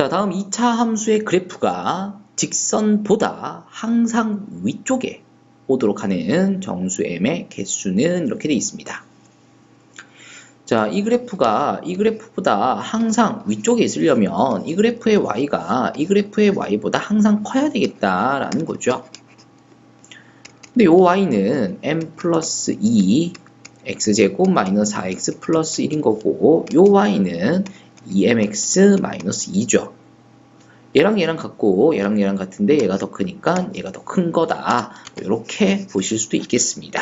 자, 다음 2차 함수의 그래프가 직선보다 항상 위쪽에 오도록 하는 정수 m의 개수는 이렇게 되어 있습니다. 자, 이 그래프가 이 그래프보다 항상 위쪽에 있으려면 이 그래프의 y가 이 그래프의 y보다 항상 커야 되겠다라는 거죠. 근데 요 y는 m 플러스 2 x제곱 마이너스 4x 플러스 1인 거고 요 y는 2mx 마이너스 2죠. 얘랑 얘랑 같고 얘랑 얘랑 같은데 얘가 더 크니까 얘가 더 큰 거다. 이렇게 보실 수도 있겠습니다.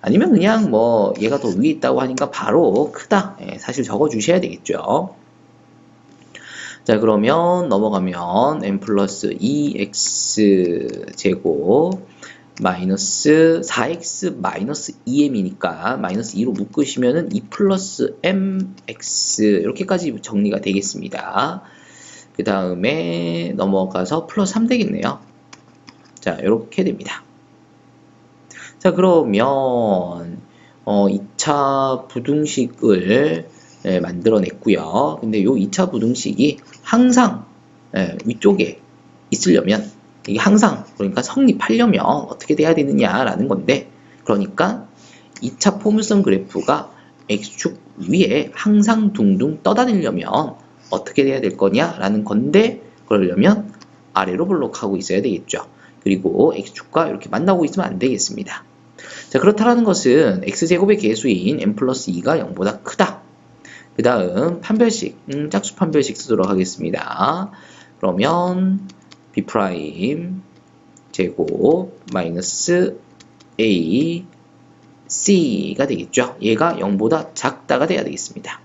아니면 그냥 뭐 얘가 더 위에 있다고 하니까 바로 크다. 예, 사실 적어 주셔야 되겠죠. 자 그러면 넘어가면 m 플러스 2x 제곱 마이너스 4x 마이너스 2m이니까 마이너스 2로 묶으시면은 2 플러스 mx 이렇게까지 정리가 되겠습니다. 그 다음에 넘어가서 플러스 3 되겠네요. 자 이렇게 됩니다. 자 그러면 어, 2차 부등식을 예, 만들어냈고요. 근데 이 2차 부등식이 항상 예, 위쪽에 있으려면 이게 항상 그러니까 성립하려면 어떻게 돼야 되느냐라는 건데 그러니까 2차 포물선 그래프가 x축 위에 항상 둥둥 떠다니려면 어떻게 돼야 될 거냐라는 건데 그러려면 아래로 블록하고 있어야 되겠죠. 그리고 x축과 이렇게 만나고 있으면 안 되겠습니다. 자 그렇다라는 것은 x제곱의 개수인 m 플러스 2가 0보다 크다. 그 다음 판별식, 음, 짝수 판별식 쓰도록 하겠습니다. 그러면 b 프라임 제곱 마이너스 a c가 되겠죠. 얘가 0보다 작다가 돼야 되겠습니다.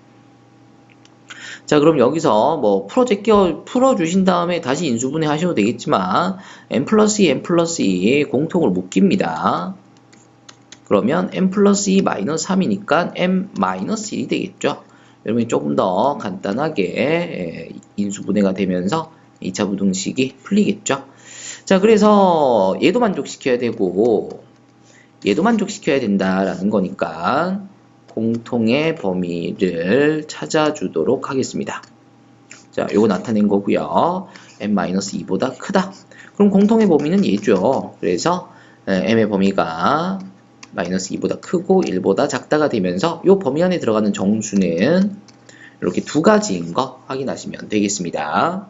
자 그럼 여기서 뭐 풀어 제껴 풀어 주신 다음에 다시 인수분해 하셔도 되겠지만 n 플러스 2 n 플러스 2 공통을 묶입니다. 그러면 n 플러스 2 마이너스 3이니까 m 마이너스 1이 되겠죠. 여러분이 조금 더 간단하게 인수분해가 되면서 2차 부등식이 풀리겠죠. 자, 그래서 얘도 만족시켜야 되고 얘도 만족시켜야 된다라는 거니까 공통의 범위를 찾아주도록 하겠습니다. 자, 요거 나타낸 거고요. m-2보다 크다. 그럼 공통의 범위는 얘죠. 그래서 m의 범위가 마이너스 2보다 크고 1보다 작다가 되면서 이 범위 안에 들어가는 정수는 이렇게 두 가지인 거 확인하시면 되겠습니다.